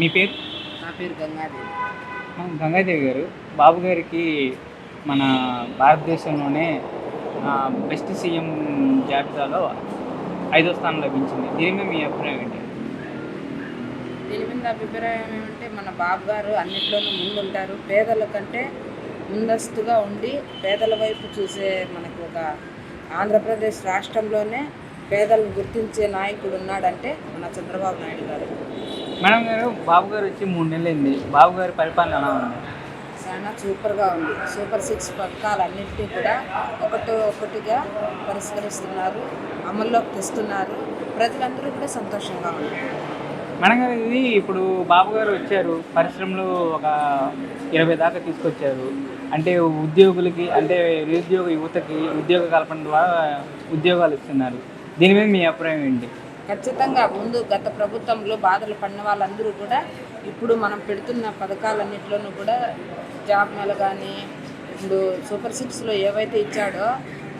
మీ పేరు? నా పేరు గంగాదేవి. గంగాదేవి గారు బాబు గారికి మన భారతదేశంలోనే బెస్ట్ సీఎం జాబితాలో ఐదో స్థానం లభించింది. దీని మీద మీ అభిప్రాయం ఏంటి? దీని మీద అభిప్రాయం ఏమంటే మన బాబు గారు అన్నిట్లోనూ ముందుంటారు. పేదల కంటే ముందస్తుగా ఉండి పేదల వైపు చూసే మనకు ఒక ఆంధ్రప్రదేశ్ రాష్ట్రంలోనే పేదలను గుర్తించే నాయకుడు ఉన్నాడంటే మన చంద్రబాబు నాయుడు గారు. మేడం గారు బాబు గారు వచ్చి మూడు నెలలు అయింది బాబు గారి పరిపాలన ఎలా ఉంది? చాలా సూపర్గా ఉంది. సూపర్ సిక్స్ పథకాలన్నింటినీ కూడా ఒకటి ఒకటిగా పరిష్కరిస్తున్నారు అమల్లోకి తెస్తున్నారు. ప్రజలందరూ కూడా సంతోషంగా ఉన్నారు. మేడం గారు ఇది ఇప్పుడు బాబు గారు వచ్చారు పరిశ్రమలు ఒక ఇరవై దాకా తీసుకొచ్చారు. అంటే ఉద్యోగులకి అంటే నిరుద్యోగ యువతకి ఉద్యోగ కల్పన ద్వారా ఉద్యోగాలు ఇస్తున్నారు. దీని మీద మీ అభిప్రాయం ఏంటి? ఖచ్చితంగా ముందు గత ప్రభుత్వంలో బాధలు పడిన వాళ్ళందరూ కూడా ఇప్పుడు మనం పెడుతున్న పథకాలన్నింటిలోనూ కూడా జాబ్ మేళ కానీ ఇప్పుడు సూపర్ సిక్స్లో ఏవైతే ఇచ్చాడో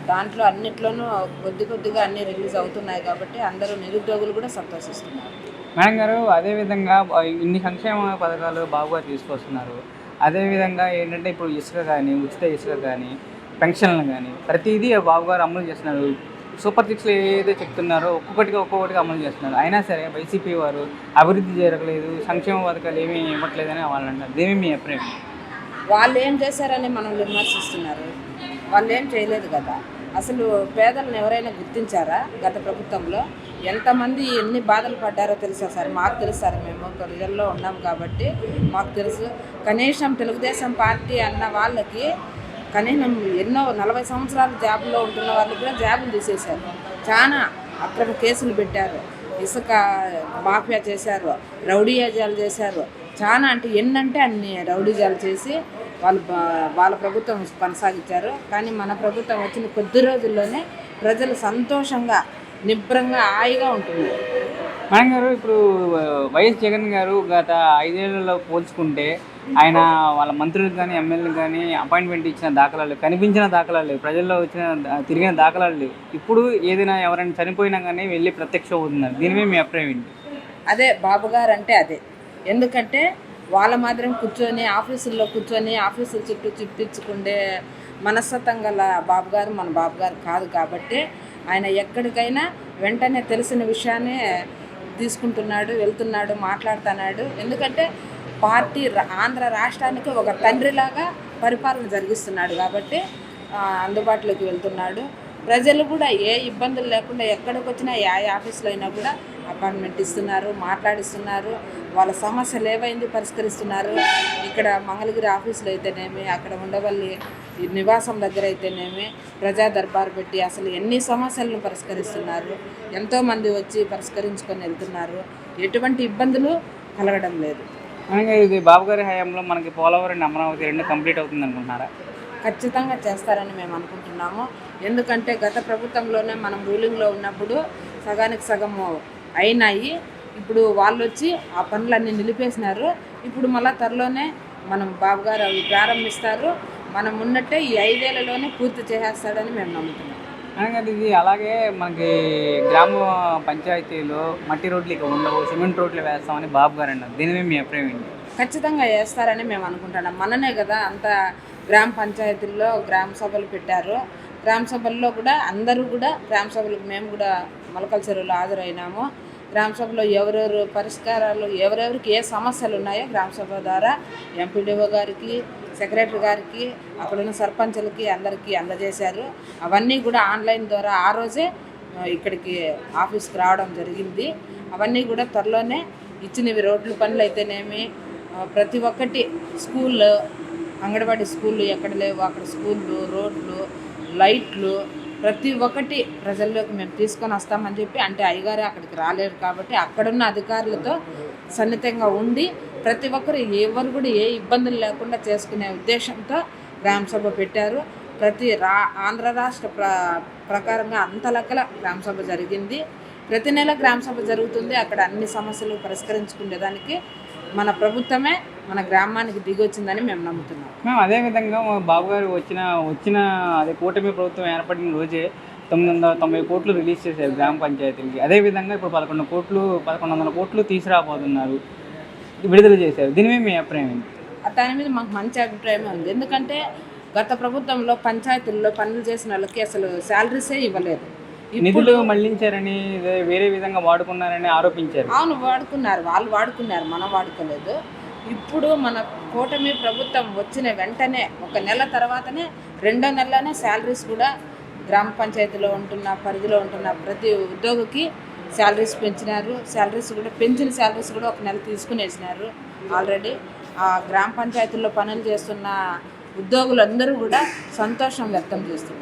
దాంట్లో అన్నిట్లోనూ కొద్ది కొద్దిగా అన్నీ రిలీజ్ అవుతున్నాయి కాబట్టి అందరూ నిరుద్యోగులు కూడా సంతోషిస్తున్నారు. మేడం గారు అదేవిధంగా ఇన్ని సంక్షేమ పథకాలు బాగుగా తీసుకొస్తున్నారు. అదేవిధంగా ఏంటంటే ఇప్పుడు ఇసుక కానీ ఉచిత ఇసుక కానీ పెన్షన్లు కానీ ప్రతిదీ బాబు గారు అమలు చేస్తున్నారు. సూపర్ సిక్స్లో ఏదైతే చెప్తున్నారో ఒక్కొక్కటిగా ఒక్కొక్కటిగా అమలు చేస్తున్నారు. అయినా సరే వైసీపీ వారు అభివృద్ధి జరగలేదు సంక్షేమ పథకాలు ఏమీ ఇవ్వట్లేదని వాళ్ళు అంటారు దేని మీ అభిప్రాయం? వాళ్ళు ఏం చేశారని మనం విమర్శిస్తున్నారు వాళ్ళు ఏం చేయలేదు కదా. అసలు పేదలను ఎవరైనా గుర్తించారా గత ప్రభుత్వంలో? ఎంతమంది ఎన్ని బాధలు పడ్డారో తెలుసా సార్? మాకు తెలుసు సార్ మేము ప్రజల్లో ఉన్నాం కాబట్టి మాకు తెలుసు. కనీసం తెలుగుదేశం పార్టీ అన్న వాళ్ళకి కనీసం ఎన్నో నలభై సంవత్సరాలు జాబులో ఉంటున్న వాళ్ళు కూడా జాబులు తీసేశారు. చాలా అక్రమ కేసులు పెట్టారు. ఇసుక మాఫియా చేశారు రౌడీయాజాలు చేశారు. చాలా అంటే ఎన్నంటే అన్ని రౌడీజాలు చేసి వాళ్ళు వాళ్ళ ప్రభుత్వం కొనసాగించారు. కానీ మన ప్రభుత్వం వచ్చిన కొద్ది రోజుల్లోనే ప్రజలు సంతోషంగా నిబ్రంగా హాయిగా ఉంటున్నారు. మేడం గారు ఇప్పుడు వైఎస్ జగన్ గారు గత ఐదేళ్ళలో పోల్చుకుంటే ఆయన వాళ్ళ మంత్రులకు కానీ ఎమ్మెల్యేలకు కానీ అపాయింట్మెంట్ ఇచ్చిన దాఖలాలు కనిపించిన దాఖలాలు లేవు. ప్రజల్లో వచ్చిన తిరిగిన దాఖలాలు లేవు. ఇప్పుడు ఏదైనా ఎవరైనా చనిపోయినా కానీ వెళ్ళి ప్రత్యక్ష అవుతున్నారు. దీనిమే మీ అభిప్రాయం ఏంటి? అదే బాబు గారు అంటే అదే. ఎందుకంటే వాళ్ళ మాత్రం కూర్చొని ఆఫీసుల్లో కూర్చొని ఆఫీసుల చుట్టూ చుట్టించుకుండే మనస్తత్వం గల బాబు గారు మన బాబు గారు కాదు కాబట్టి ఆయన ఎక్కడికైనా వెంటనే తెలిసిన విషయాన్ని తీసుకుంటున్నాడు వెళ్తున్నాడు మాట్లాడుతున్నాడు. ఎందుకంటే పార్టీ ఆంధ్ర రాష్ట్రానికి ఒక తండ్రిలాగా పరిపాలన జరిగిస్తున్నాడు కాబట్టి అందుబాటులోకి వెళ్తున్నాడు. ప్రజలు కూడా ఏ ఇబ్బందులు లేకుండా ఎక్కడికి వచ్చినా ఏ ఆఫీస్లో అయినా కూడా అపాయింట్మెంట్ ఇస్తున్నారు మాట్లాడిస్తున్నారు. వాళ్ళ సమస్యలు ఏవైంది పరిష్కరిస్తున్నారు. ఇక్కడ మంగళగిరి ఆఫీసులో అయితేనేమి అక్కడ ఉండవల్లి నివాసం దగ్గర అయితేనేమి ప్రజా దర్బార్ పెట్టి అసలు ఎన్ని సమస్యలను పరిష్కరిస్తున్నారు ఎంతోమంది వచ్చి పరిష్కరించుకొని వెళ్తున్నారు ఎటువంటి ఇబ్బందులు కలగడం లేదు. ఇది బాబు గారి హయాంలో మనకి పోలవరం అమరావతి రెండు కంప్లీట్ అవుతుంది అనుకుంటున్నారా? ఖచ్చితంగా చేస్తారని మేము అనుకుంటున్నాము. ఎందుకంటే గత ప్రభుత్వంలోనే మనం రూలింగ్లో ఉన్నప్పుడు సగానికి సగము అయినాయి. ఇప్పుడు వాళ్ళు వచ్చి ఆ పనులన్నీ నిలిపేసినారు. ఇప్పుడు మళ్ళా త్వరలోనే మనం బాబు గారు అవి ప్రారంభిస్తారు. మనం ఉన్నట్టే ఈ ఐదేళ్ళలోనే పూర్తి చేసేస్తాడని మేము నమ్ముతున్నాం. అనగా ఇది అలాగే మనకి గ్రామ పంచాయతీలో మట్టి రోడ్లు ఇక ఉండవు సిమెంట్ రోడ్లు వేస్తామని బాబు గారు అన్నారు. దీని మీద మీ అభిప్రాయం ఏంటి? ఖచ్చితంగా వేస్తారని మేము అనుకుంటున్నాం. మననే కదా అంత గ్రామ పంచాయతీల్లో గ్రామ సభలు పెట్టారు. గ్రామ సభల్లో కూడా అందరూ కూడా గ్రామ సభలకు మేము కూడా మొలకల చెరువులో హాజరైనాము. గ్రామ సభలో ఎవరెవరు పరిష్కారాలు ఎవరెవరికి ఏ సమస్యలు ఉన్నాయో గ్రామ సభ ద్వారా ఎంపీడీఓ గారికి సెక్రటరీ గారికి అక్కడున్న సర్పంచులకి అందరికీ అందజేశారు. అవన్నీ కూడా ఆన్లైన్ ద్వారా ఆ రోజే ఇక్కడికి ఆఫీస్కి రావడం జరిగింది. అవన్నీ కూడా త్వరలోనే ఇచ్చినవి రోడ్లు పనులు అయితేనేమి ప్రతి ఒక్కటి స్కూల్ అంగన్వాడీ స్కూళ్ళు ఎక్కడ లేవు అక్కడ స్కూళ్ళు రోడ్లు లైట్లు ప్రతి ఒక్కటి ప్రజల్లోకి మేము తీసుకొని వస్తామని చెప్పి అంటే అయ్యగారు అక్కడికి రాలేరు కాబట్టి అక్కడున్న అధికారులతో సన్నిహితంగా ఉండి ప్రతి ఒక్కరు ఎవరు కూడా ఏ ఇబ్బందులు లేకుండా చేసుకునే ఉద్దేశంతో గ్రామసభ పెట్టారు. ప్రతి రా ఆంధ్ర రాష్ట్ర ప్ర ప్రకారంగా అంత లెక్కల గ్రామసభ జరిగింది. ప్రతి నెల గ్రామసభ జరుగుతుంది. అక్కడ అన్ని సమస్యలు పరిష్కరించుకునేదానికి మన ప్రభుత్వమే మన గ్రామానికి దిగొచ్చిందని మేము నమ్ముతున్నాం. మేము అదేవిధంగా మా బాబు గారు వచ్చిన వచ్చిన అదే కూటమి ప్రభుత్వం ఏర్పడిన రోజే తొమ్మిది వందల తొంభై కోట్లు రిలీజ్ చేశారు గ్రామ పంచాయతీలకి. అదేవిధంగా ఇప్పుడు పదకొండు కోట్లు పదకొండు వందల కోట్లు తీసుకురాబోతున్నారు. విడుదల చేశారు. దీని మీద మీ అభిప్రాయం ఏంటి? దాని మీద మాకు మంచి అభిప్రాయమే ఉంది. ఎందుకంటే గత ప్రభుత్వంలో పంచాయతీల్లో పనులు చేసిన వాళ్ళకి అసలు శాలరీసే ఇవ్వలేదు. నిధులు మళ్ళించారని వేరే విధంగా వాడుకున్నారని ఆరోపించారు. అవును వాడుకున్నారు. వాళ్ళు వాడుకున్నారు. మనం వాడుకోలేదు. ఇప్పుడు మన కూటమి ప్రభుత్వం వచ్చిన వెంటనే ఒక నెల తర్వాతనే రెండో నెలలోనే శాలరీస్ కూడా గ్రామ పంచాయతీలో ఉంటున్న పరిధిలో ఉంటున్న ప్రతి ఉద్యోగికి శాలరీస్ పెంచినారు. శాలరీస్ కూడా పెంచిన శాలరీస్ కూడా ఒక నెల తీసుకునేసినారు ఆల్రెడీ. ఆ గ్రామ పంచాయతీల్లో పనులు చేస్తున్న ఉద్యోగులందరూ కూడా సంతోషం వ్యక్తం చేస్తున్నారు.